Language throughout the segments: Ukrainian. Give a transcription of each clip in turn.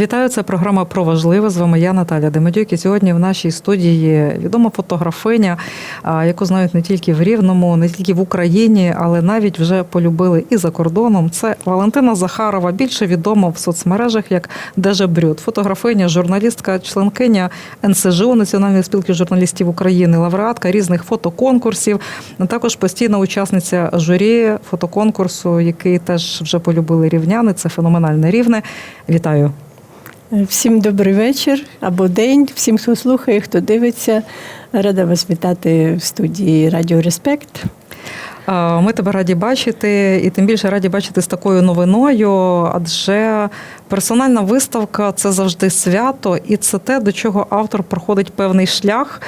Вітаю, це програма про важливе. З вами я Наталя Демедюк. І сьогодні в нашій студії відома фотографиня, яку знають не тільки в Рівному, не тільки в Україні, але навіть вже полюбили і за кордоном. Це Валентина Захарова, більше відома в соцмережах як Дежебрюд. Фотографиня, журналістка, членкиня НСЖУ Національної спілки журналістів України, лауреатка різних фотоконкурсів. Також постійна учасниця журі фотоконкурсу, який теж вже полюбили рівняни. Це феноменальне рівне. Вітаю. Всім добрий вечір або день, всім, хто слухає, хто дивиться. Рада вас вітати в студії Радіо Респект. Ми тебе раді бачити, і тим більше раді бачити з такою новиною, адже персональна виставка це завжди свято, і це те, до чого автор проходить певний шлях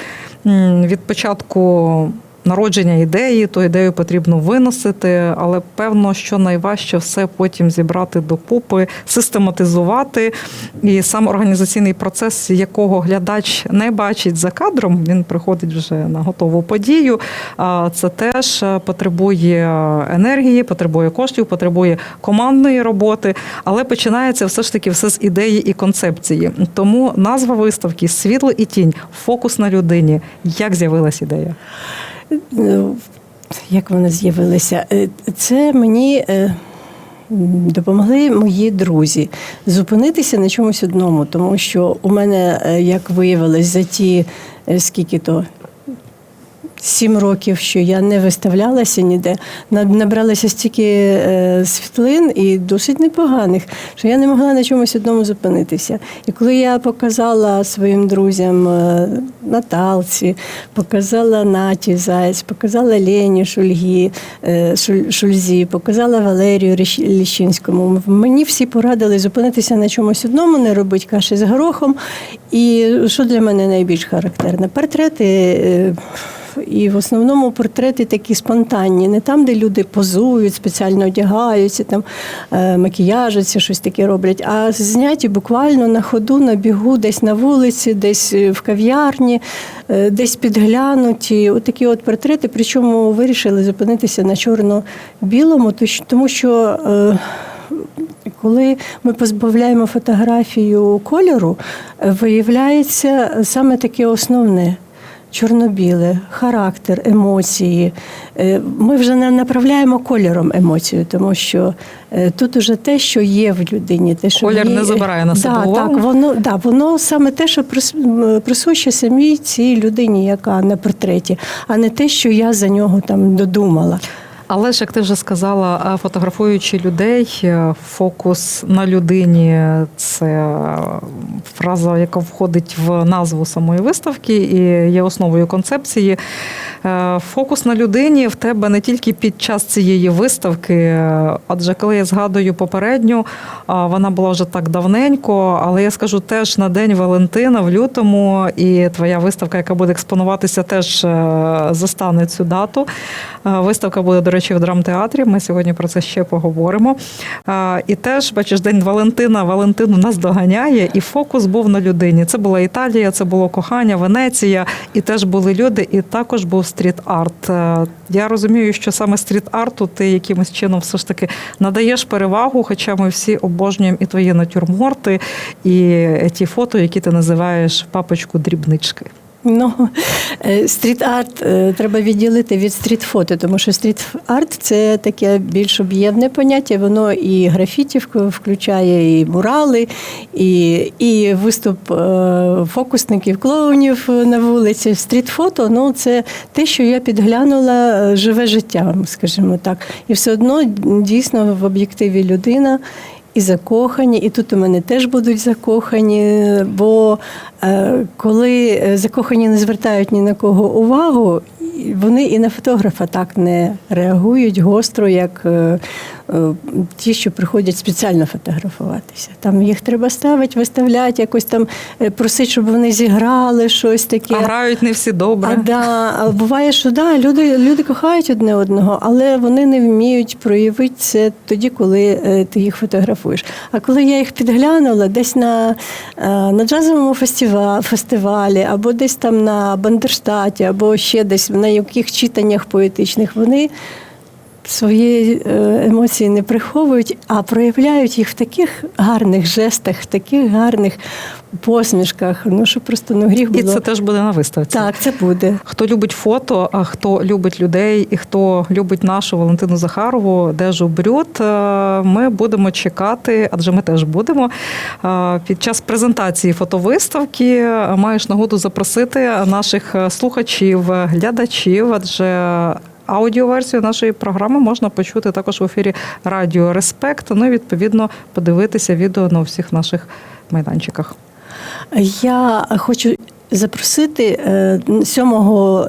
від початку. Народження ідеї, ту ідею потрібно виносити, але певно, що найважче все потім зібрати докупи, систематизувати. І сам організаційний процес, якого глядач не бачить за кадром, він приходить вже на готову подію. Це теж потребує енергії, потребує коштів, потребує командної роботи, але починається все ж таки все з ідеї і концепції. Тому назва виставки Світло і тінь, фокус на людині. Як з'явилась ідея? Ну, Як вона з'явилася? Е, Це мені е, допомогли мої друзі зупинитися на чомусь одному, тому що у мене, е, як виявилось, за ті е, скільки то. Сім років, що я не виставлялася ніде, на- набралася стільки е, світлин і досить непоганих, що я не могла на чомусь одному зупинитися. І коли я показала своїм друзям е, Наталці, показала Наті Заяць, показала Лені Шульгі, е, Шуль- Шульзі, показала Валерію Ліщинському, мені всі порадили зупинитися на чомусь одному, не робити каші з горохом. І що для мене найбільш характерне? Портрети. І в основному портрети такі спонтанні, не там, де люди позують, спеціально одягаються, там е, макіяжаться, щось таке роблять, а зняті буквально на ходу, на бігу, десь на вулиці, десь е, в кав'ярні, е, десь підглянуті. Отакі от портрети. Причому вирішили зупинитися на чорно-білому, тому що. коли ми позбавляємо фотографію кольору, виявляється саме таке основне. Чорно-біле, характер, емоції. Е, Ми вже не направляємо кольором емоцію, тому що е, тут уже те, що є в людині, те, що Колір в не забирає на себе да, увагу? Так, воно да, воно саме те, що прис- присуще самій цій людині, яка на портреті, а не те, що я за нього там додумала. Але ж як ти вже сказала, фотографуючи людей, е, фокус на людині це е, фраза, яка входить в назву самої виставки і є основою концепції. Е, Фокус на людині в тебе не тільки під час цієї виставки, е, адже коли я згадую попередню, вона була вже так давненько, але я скажу теж на День Валентина в лютому, і твоя виставка, яка буде експонуватися, теж е, застане цю дату. Е, Виставка буде, до речі, в драмтеатрі. Ми сьогодні про це ще поговоримо. Е, І теж, бачиш, День Валентина. Валентин у нас доганяє, і фокус був на людині. Це була Італія, це було кохання, Венеція, і теж були люди, і також був стріт-арт. Е, Я розумію, що саме стріт-арту ти якимось чином все ж таки надаєш перевагу, хоча ми всі обожнюємо і твої натюрморти, і ті фото, які ти називаєш папочку дрібнички. Ну, е, стріт-арт е, треба відділити від стріт-фото, тому що стріт-арт це таке більш об'ємне поняття. Воно і графіті вк- включає, і мурали, і, і виступ е, фокусників, клоунів на вулиці. Стріт-фото ну, це те, що я підглянула живе життя, скажімо так. І все одно дійсно в об'єктиві людина. І закохані, і тут у мене теж будуть закохані. Бо е, коли е, закохані не звертають ні на кого увагу, вони і на фотографа так не реагують гостро, як е, ті, що приходять спеціально фотографуватися. Там їх треба ставити, виставляти, якось там е, просить, щоб вони зіграли щось таке. А грають не всі добре. А, да, а буває, що да, люди, люди кохають одне одного, але вони не вміють проявити це тоді, коли е, ти їх фотографуєш. А коли я їх підглянула десь на, е, на джазовому фестивалі, або десь там на Бандерштаті, або ще десь на яких читаннях поетичних, вони свої е, емоції не приховують, а проявляють їх в таких гарних жестах, в таких гарних посмішках. Ну що просто ну гріх І це теж буде на виставці. Так, це буде. Хто любить фото, а хто любить людей, і хто любить нашу Валентину Захарову, Дежу Брюд, е, ми будемо чекати, адже ми теж будемо е, під час презентації фотовиставки. Маєш нагоду запросити наших слухачів, глядачів, адже. Аудіоверсію нашої програми можна почути також в ефірі Радіо Респект. Ну і відповідно подивитися відео на всіх наших майданчиках. Я хочу запросити е, 7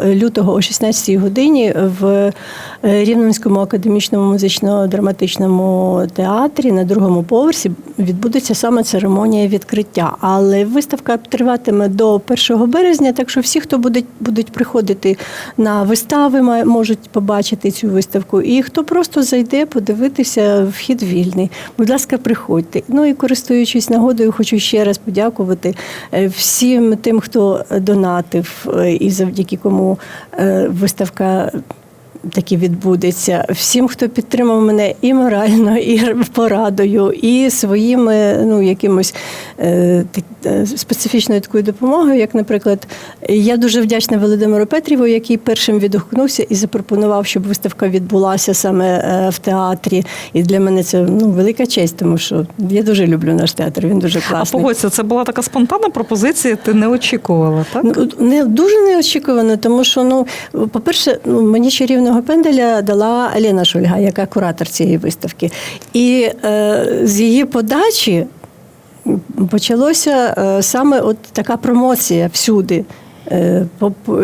лютого о 16 годині в е, Рівненському академічному музично-драматичному театрі на другому поверсі відбудеться саме церемонія відкриття. Але виставка триватиме до 1 березня, так що всі, хто будуть, будуть приходити на вистави, можуть побачити цю виставку. І хто просто зайде, подивитися, вхід вільний. Будь ласка, приходьте. Ну і користуючись нагодою, хочу ще раз подякувати е, всім тим, хто донатив, е, і завдяки кому е, виставка. Таки відбудеться всім, хто підтримав мене і морально, і порадою, і своїми ну якимось е, е, специфічною такою допомогою. Як, наприклад, я дуже вдячна Володимиру Петріву, який першим відгукнувся і запропонував, щоб виставка відбулася саме е, в театрі. І для мене це ну велика честь, тому що я дуже люблю наш театр. Він дуже класний. А погодься, це була така спонтанна пропозиція, ти не очікувала, так? Ну, не дуже неочікувано, тому що ну, по-перше, ну мені чарівного пенделя дала Аліна Шульга, яка куратор цієї виставки. І е, з її подачі почалося е, саме от така промоція всюди. Е,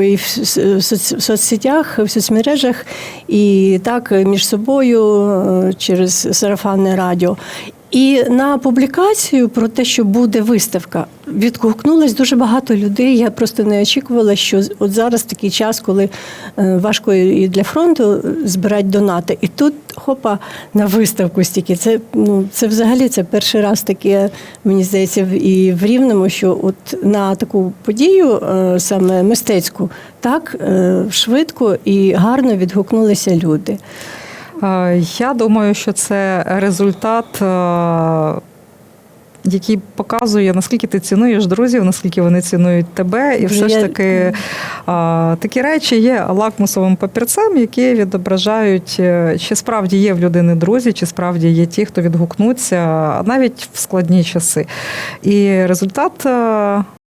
І в соцсетях, в соцмережах, і так між собою е, через сарафанне радіо. І на публікацію про те, що буде виставка, відгукнулось дуже багато людей. Я просто не очікувала, що от зараз такий час, коли е, важко і для фронту збирати донати. І тут хопа на виставку стільки. Це ну це взагалі це перший раз таке, мені здається, і в Рівному, що от на таку подію, е, саме мистецьку, так е, швидко і гарно відгукнулися люди. Е, Я думаю, що це результат, е, який показує, наскільки ти цінуєш друзів, наскільки вони цінують тебе. І все ж таки е, такі речі є лакмусовим папірцем, які відображають, чи справді є в людини друзі, чи справді є ті, хто відгукнуться навіть в складні часи. І результат.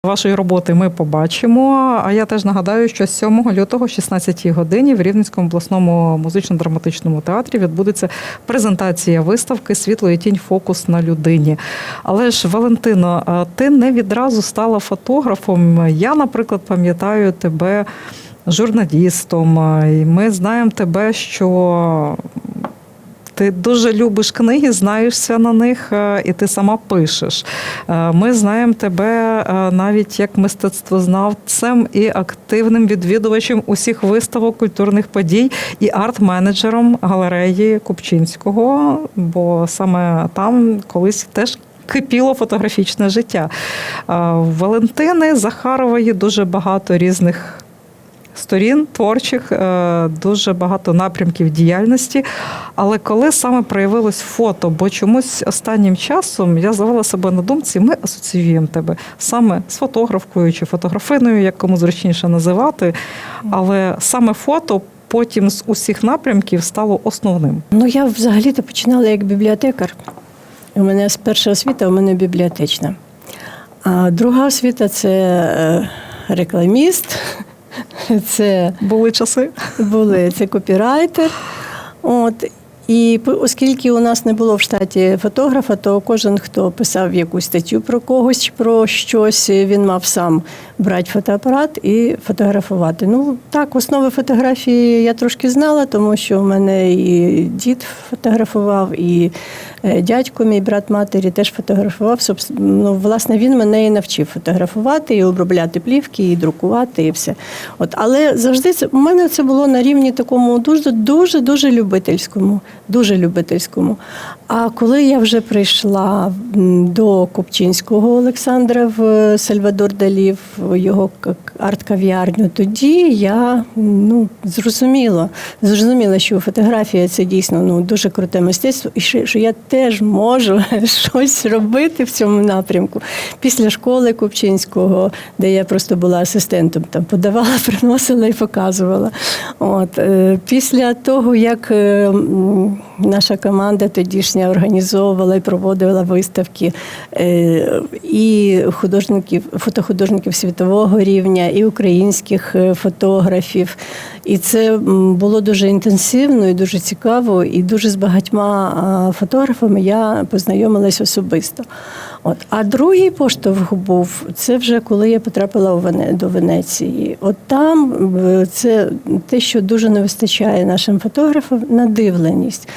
Вашої роботи ми побачимо. А я теж нагадаю, що 7 лютого, о 16 годині, в Рівненському обласному музично-драматичному театрі відбудеться презентація виставки Світло і тінь фокус на людині. Але ж, Валентино, ти не відразу стала фотографом. Я, наприклад, пам'ятаю тебе журналістом. І ми знаємо тебе, що ти дуже любиш книги, знаєшся на них, е, і ти сама пишеш. Е, Ми знаємо тебе е, навіть як мистецтвознавцем і активним відвідувачем усіх виставок культурних подій і арт-менеджером галереї Купчинського, бо саме там колись теж. Кипіло фотографічне життя. Валентини Захарової дуже багато різних сторін творчих, е, дуже багато напрямків діяльності. Але коли саме проявилось фото, бо чомусь останнім часом я завела себе на думці, ми асоціюємо тебе саме з фотографкою чи фотографиною, як кому зручніше називати. Але саме фото потім з усіх напрямків стало основним. Ну, я взагалі-то починала як бібліотекар. У мене з перша освіта у мене бібліотечна. А друга освіта це е, рекламіст, це Були часи. були це копірайтер. От. І оскільки у нас не було в штаті фотографа, то кожен, хто писав якусь статтю про когось про щось, він мав сам брати фотоапарат і фотографувати. Ну так, основи фотографії я трошки знала, тому що в мене і дід фотографував, і е, дядько, мій брат матері, теж фотографував. Ну, власне, він мене і навчив фотографувати, і обробляти плівки, і друкувати, і все. От, але завжди це у мене це було на рівні такому дуже дуже дуже любительському. Дуже любительському. А коли я вже прийшла до Копчинського Олександра в Сальвадор Далі, в його арт-кав'ярню, тоді я ну, зрозуміла, зрозуміла, що фотографія це дійсно ну, дуже круте мистецтво, і що, я теж можу щось робити в цьому напрямку. Після школи Купчинського, де я просто була асистентом, там подавала, приносила і показувала. От, е, після того, як е, наша команда тодішня організовувала і проводила виставки е, і художників, фотохудожників світового рівня, і українських е, фотографів. І це було дуже інтенсивно і дуже цікаво, і дуже з багатьма фотографами я познайомилась особисто. От. А другий поштовх був це вже коли я потрапила Вене- до Венеції. От там е, це те, що дуже не вистачає нашим фотографам, надивленість.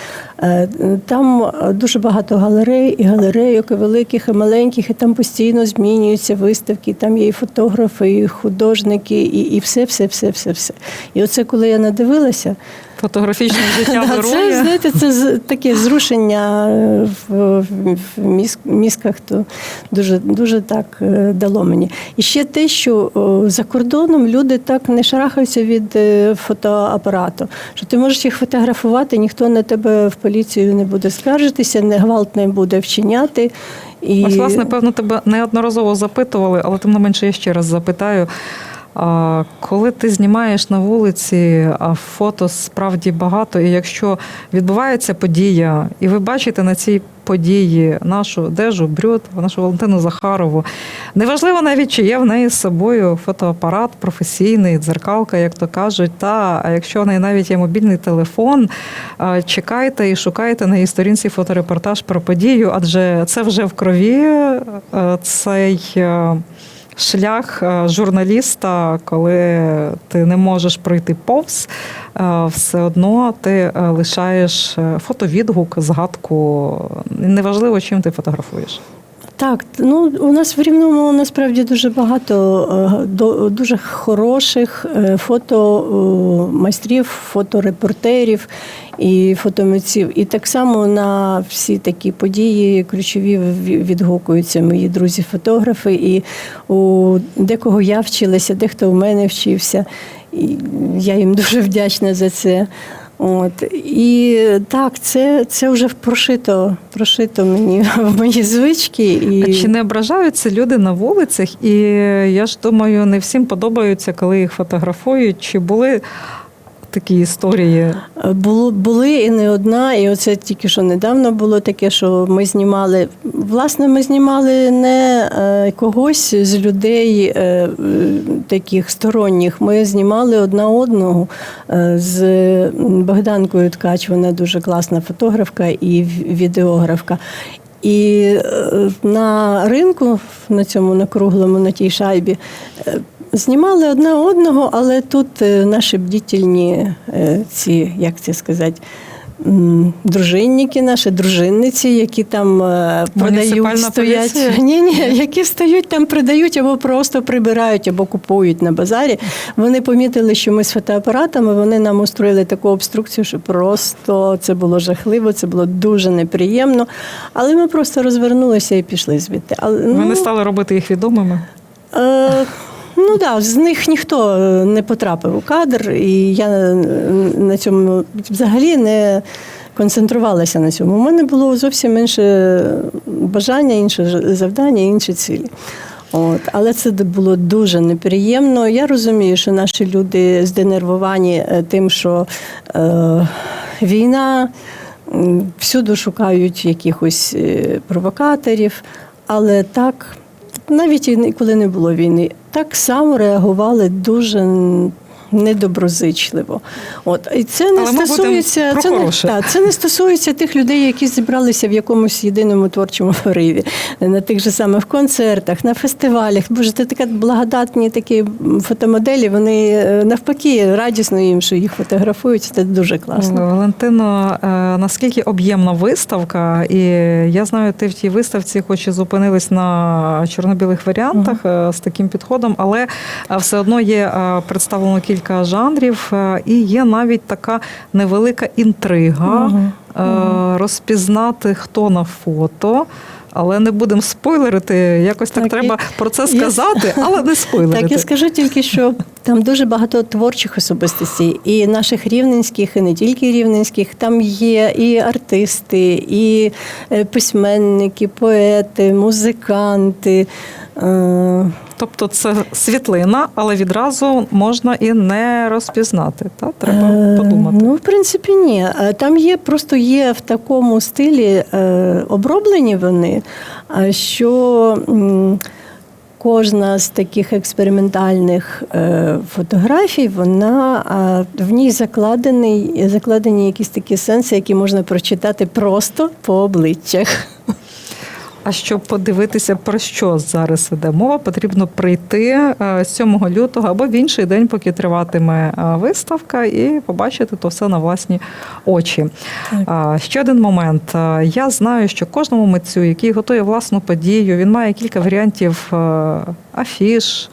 Е, Там е, дуже багато галерей, і галерейок, і великих, і маленьких, і там постійно змінюються виставки. Там є і фотографи, і художники, і, і все, все, все, все, все. І оце коли я надивилася, Фотографічне життя Да, Це, знаєте, це таке зрушення в, в мізках, то дуже, дуже так е, дало мені. І ще те, що за кордоном люди так не шарахаються від е, фотоапарату, що ти можеш їх фотографувати, ніхто на тебе в поліцію не буде скаржитися, не гвалт не буде вчиняти. І... Ось, власне, певно, тебе неодноразово запитували, але тим не менше я ще раз запитаю. Коли ти знімаєш на вулиці, фото справді багато, і якщо відбувається подія, і ви бачите на цій події нашу Дежу Брюд, нашу Валентину Захарову, неважливо навіть, чи є в неї з собою фотоапарат професійний, дзеркалка, як то кажуть, та а якщо в неї навіть є мобільний телефон, чекайте і шукайте на її сторінці фоторепортаж про подію, адже це вже в крові цей. Шлях е, журналіста, коли ти не можеш пройти повз, е, все одно ти е, лишаєш фотовідгук, згадку. Неважливо, чим ти фотографуєш. Так, ну у нас в Рівному насправді дуже багато е, дуже хороших е, фотомайстрів, фоторепортерів і фотомитців. І так само на всі такі події ключові ві- відгукуються мої друзі-фотографи. І у декого я вчилася, дехто у мене вчився. І я їм дуже вдячна за це. От і так, це, це вже прошито, прошито мені в мої звички. І... А Чи не ображаються люди на вулицях? І я ж думаю, не всім подобаються, коли їх фотографують. Чи були такі історії? Було, були і не одна, і оце тільки що недавно було таке, що ми знімали. Власне, ми знімали не е, когось з людей е, е, таких сторонніх. Ми знімали одна одного з Богданкою Ткач. Вона дуже класна фотографка і відеографка. І на ринку, на цьому на круглому, на тій шайбі, знімали одне одного, але тут е, наші бдітельні е, ці, як це сказати, дружинники, наші дружинниці, які там е, продають, стоять. Ні, ні, які стають там, продають або просто прибирають, або купують на базарі. Вони помітили, що ми з фотоапаратами, вони нам устроїли таку обструкцію, що просто це було жахливо, це було дуже неприємно. Але ми просто розвернулися і пішли звідти. Але, ну, не стали робити їх відомими? Е, ну так, да, з них ніхто не потрапив у кадр, і я е, на цьому взагалі не концентрувалася на цьому. У мене було зовсім інше бажання, інше завдання, інші цілі. От, але це було дуже неприємно. Я розумію, що наші люди зденервовані е, тим, що е, війна, всюди шукають якихось е, провокаторів, але так навіть і коли не було війни, так само реагували дуже недоброзичливо. От і це не Але стосується це не, та, це не стосується тих людей, які зібралися в якомусь єдиному творчому пориві, на тих же самих концертах, на фестивалях. Боже, це така благодатні такі фотомоделі. Вони е, навпаки радісно їм, що їх фотографують. Це дуже класно. Валентино, е, наскільки об'ємна виставка? І я знаю, ти в тій виставці, хоч і зупинились на чорно-білих варіантах е, з таким підходом, але все одно є представлено кілька жанрів, е, і є навіть така невелика інтрига е, розпізнати, хто на фото. але не будемо спойлерити. Якось так, Так, треба і- про це сказати, але не спойлерити. Так, я скажу тільки, що там дуже багато творчих особистостей, і наших рівненських, і не тільки рівненських. Там є і артисти, і е, письменники, поети, музиканти. Е, Тобто це світлина, але відразу можна і не розпізнати. Та? Треба Е, подумати. Ну, в принципі, ні. Е, Там є просто є в такому стилі е, оброблені вони, а що кожна з таких експериментальних е, фотографій, вона в ній закладений, закладені якісь такі сенси, які можна прочитати просто по обличчях. А щоб подивитися, про що зараз іде мова, потрібно прийти е, 7 лютого або в інший день, поки триватиме е, виставка, і побачити то все на власні очі. Так. Ще один момент. Е, Я знаю, що кожному митцю, який готує власну подію, він має кілька варіантів е, афіш.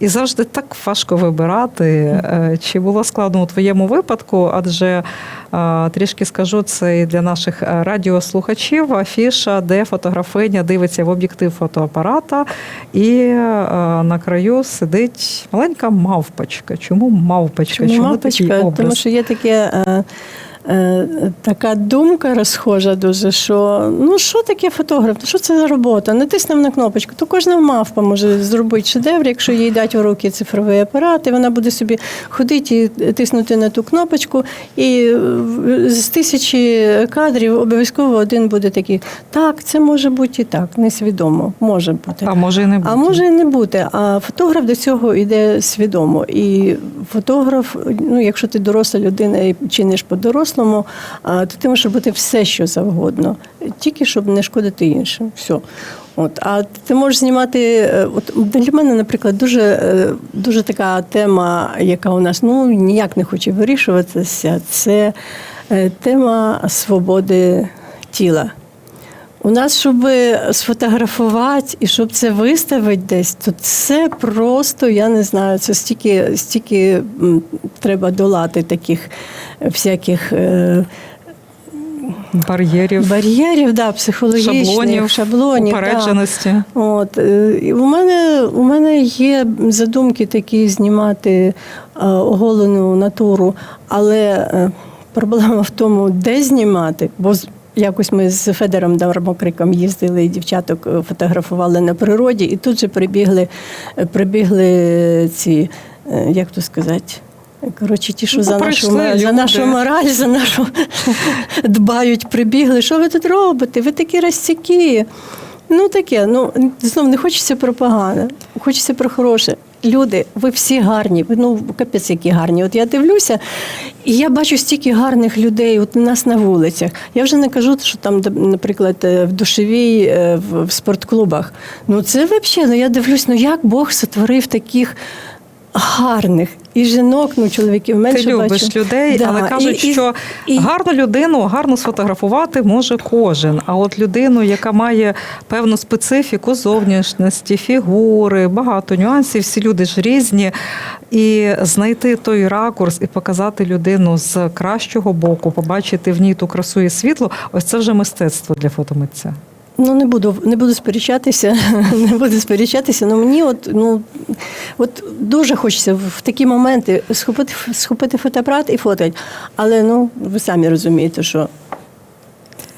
І завжди так важко вибирати, Е, чи було складно у твоєму випадку, адже е, трішки скажу це і для наших е, радіослухачів. Афіша, де фотографиня дивиться в об'єктив фотоапарата, і на краю сидить маленька мавпочка. Чому мавпочка? Чому такий мавпочка? образ? Тому що є таке. Е, Така думка розхожа дуже, що ну що таке фотограф? Що це за робота? Натиснемо на кнопочку, то кожна мавпа може зробити шедевр, якщо їй дати у руки цифровий апарат, і вона буде собі ходити і тиснути на ту кнопочку, і е, з тисячі кадрів обов'язково один буде такий. Так, це може бути і так, несвідомо, може бути. А може і не бути. А може і не бути. А фотограф до цього йде свідомо. І фотограф, ну якщо ти доросла людина і чиниш по-дорослому, а, ти можеш робити все, що завгодно, тільки щоб не шкодити іншим. Все. От, а ти можеш знімати. е, От для мене, наприклад, дуже, е, дуже така тема, яка у нас ну ніяк не хоче вирішуватися, це е, тема свободи тіла. У нас, щоб сфотографувати і щоб це виставити десь, то це просто, я не знаю, це стільки, стільки треба долати таких всяких е, бар'єрів, бар'єрів, да, психологічних, шаблонів, шаблонів. да. От е, і у мене у мене є задумки такі знімати е, оголену натуру, але е, проблема в тому, де знімати, бо якось ми з Федором Дармокриком їздили і дівчаток е, фотографували на природі, і тут же прибігли, е, прибігли ці, е, як то сказати. Коротше, ті, що Ну, за нашу, за нашу мораль, за нашу дбають, прибігли. Що ви тут робите? Ви такі розцякі. Ну таке, ну знов не хочеться про погане, хочеться про хороше. Люди, ви всі гарні, ну капець, які гарні. От я дивлюся, і я бачу стільки гарних людей от у нас на вулицях. Я вже не кажу, що там, наприклад, е, в душовій, е, в, спортклубах. Ну це взагалі, ну я дивлюсь, ну як Бог сотворив таких гарних і жінок, ну чоловіків менше Ти любиш бачу. людей, Да, але кажуть, і- що і- гарну людину гарно сфотографувати може кожен. А от людину, яка має певну специфіку зовнішності, фігури, багато нюансів, всі люди ж різні. І знайти той ракурс і показати людину з кращого боку, побачити в ній ту красу і світло, ось це вже мистецтво для фотомитця. Ну, не буду, не буду сперечатися, не буду сперечатися. Ну мені от, ну, от дуже хочеться в такі моменти схопити, схопити фотоапарат і фотати. Але ну, ви самі розумієте, що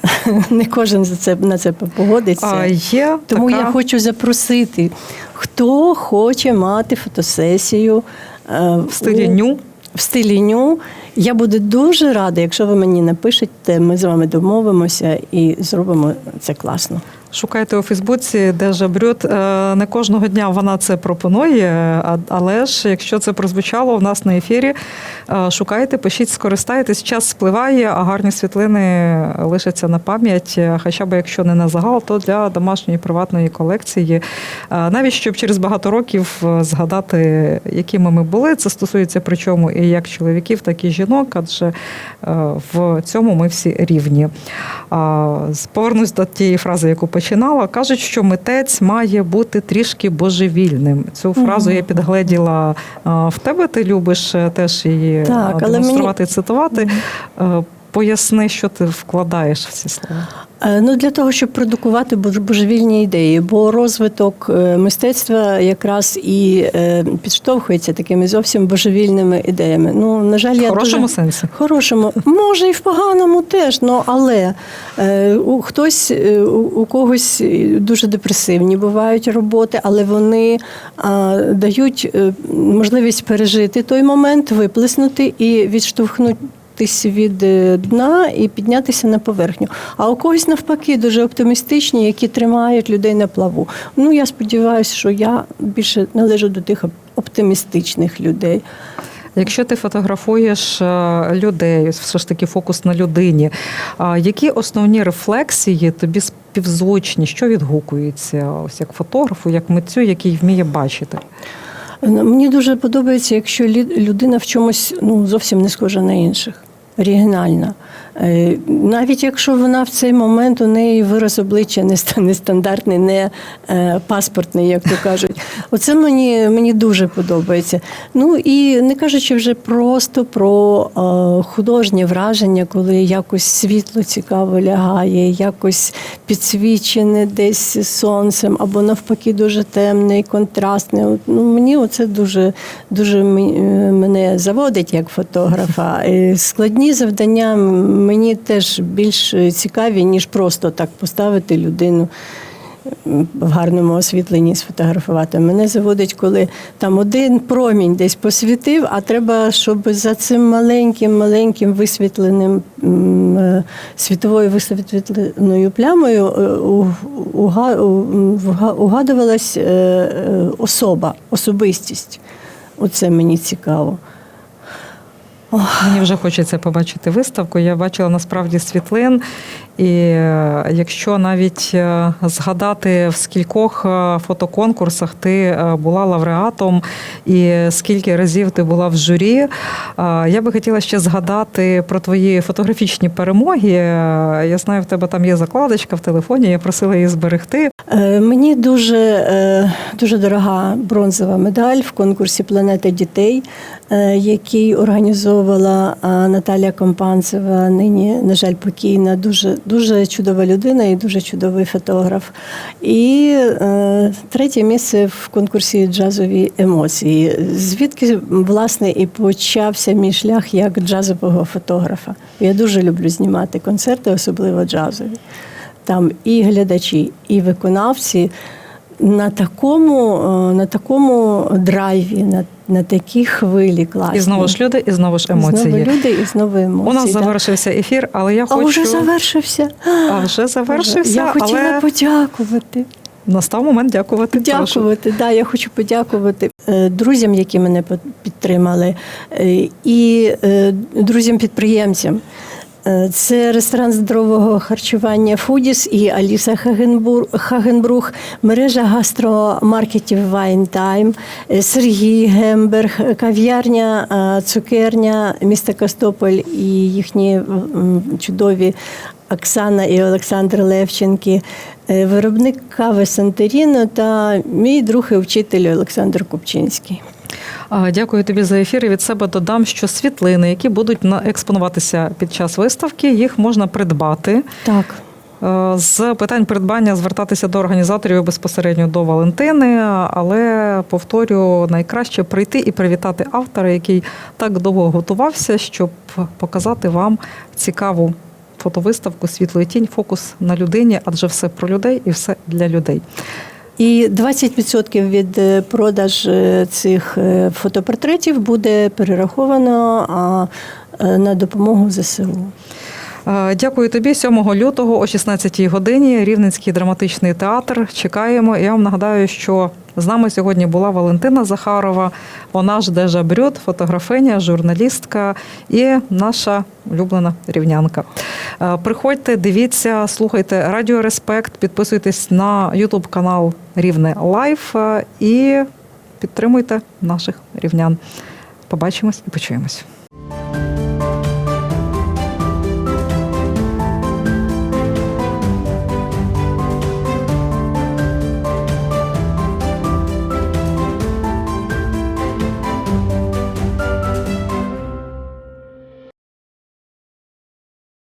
не кожен за це, на це погодиться. А є Тому така... я хочу запросити, хто хоче мати фотосесію е, в стилі у- ню. в стилі ню. Я буду дуже рада, якщо ви мені напишете, ми з вами домовимося і зробимо це класно. Шукайте у Фейсбуці, де Жабрют. Е, Не кожного дня вона це пропонує, але ж якщо це прозвучало в нас на ефірі, е, шукайте, пишіть, скористайтесь. Час спливає, а гарні світлини лишаться на пам'ять. Е, Хоча б якщо не на загал, то для домашньої приватної колекції. Навіть щоб через багато років згадати, якими ми були. Це стосується причому і як чоловіків, так і жінок, адже в цьому ми всі рівні. Повернусь до тієї фрази, яку починала. Кажуть, що митець має бути трішки божевільним. Цю фразу я підгледіла в тебе. Ти любиш е, теж її Так, демонструвати мені... цитувати. Е, Поясни, що ти вкладаєш в ці слова. Е, Ну, для того, щоб продукувати божевільні ідеї, бо розвиток е, мистецтва якраз і е, підштовхується такими зовсім божевільними ідеями. Ну, на жаль, В я хорошому дуже... сенсі. Хорошому, може, і в поганому теж, ну але у хтось у, у когось дуже депресивні бувають роботи, але вони дають можливість пережити той момент, виплеснути і відштовхнутися від е, дна і піднятися на поверхню. А у когось навпаки дуже оптимістичні, які тримають людей на плаву. Ну я сподіваюся, що я більше належу до тих оптимістичних людей. Якщо ти фотографуєш е, людей, все ж таки фокус на людині, які основні рефлексії тобі співзвучні, що відгукується ось як фотографу, як митцю, який вміє бачити? Мені дуже подобається, якщо людина в чомусь ну, зовсім не схожа на інших. Оригінальна. Е, Навіть якщо вона в цей момент у неї вираз обличчя не ста- нестандартний, не е, паспортний, як то кажуть. Оце мені, мені дуже подобається. Ну і не кажучи вже просто про е, художнє враження, коли якось світло цікаво лягає, якось підсвічене десь сонцем, або навпаки дуже темне контрастне. Ну, мені оце дуже, дуже мене заводить як фотографа. Складні завдання мені теж більш цікаві, ніж просто так поставити людину. В гарному освітленні сфотографувати. Мене заводить, коли там один промінь десь посвітив, а треба, щоб за цим маленьким, маленьким висвітленим е, світовою висвітленою плямою е, угадувалась е, особа, особистість. Оце мені цікаво. Мені вже хочеться побачити виставку. Я бачила насправді світлин, і е, якщо навіть е, згадати в скількох е, фотоконкурсах ти була лауреатом, і скільки разів ти була в журі, я би хотіла ще згадати про твої фотографічні перемоги. Я знаю, в тебе там є закладочка в телефоні. Я просила її зберегти. Мені дуже, дуже дорога бронзова медаль в конкурсі Планета дітей, який організовувала Наталія Компанцева, нині, на жаль, покійна, дуже, дуже чудова людина і дуже чудовий фотограф. І е, третє місце в конкурсі Джазові емоції. Звідки, власне, і почався мій шлях як джазового фотографа. Я дуже люблю знімати концерти, особливо джазові там і глядачі, і виконавці на такому, е, на такому драйві, на, на такій хвилі класні. І знову ж люди, і знову ж І Знову емоції. люди, і знову емоції. У нас так. завершився ефір, але я А хочу вже завершився. А вже завершився, Я хотіла але подякувати. настав момент дякувати. Дякувати. Да, я хочу подякувати е, друзям, які мене під- підтримали, е, і е, друзям-підприємцям. Е, Це ресторан здорового харчування Фудіс і Аліса Хагенбрух, мережа гастромаркетів Вайнтайм, е, Сергій Гемберг, кав'ярня, е, цукерня міста Костополь і їхні чудові Оксана і Олександр Левченки, виробник кави Сантеріно та мій друг і вчитель Олександр Купчинський. Дякую тобі за ефір. І від себе додам, що світлини, які будуть на- експонуватися під час виставки, їх можна придбати. Так. З питань придбання звертатися до організаторів безпосередньо до Валентини, але повторю, найкраще прийти і привітати автора, який так довго готувався, щоб показати вам цікаву фотовиставку Світло і тінь, фокус на людині, адже все про людей і все для людей. І 20% від е, продаж е, цих е, фотопортретів буде перераховано на допомогу ЗСУ. Дякую тобі. 7 лютого о 16 годині Рівненський драматичний театр. Чекаємо. Я вам нагадаю, що з нами сьогодні була Валентина Захарова, вона ж Дежа Брюд, фотографиня, журналістка і наша улюблена рівнянка. Приходьте, дивіться, слухайте Радіо Респект, підписуйтесь на Ютуб канал Рівне Лайф е, і підтримуйте наших рівнян. Побачимось і почуємось.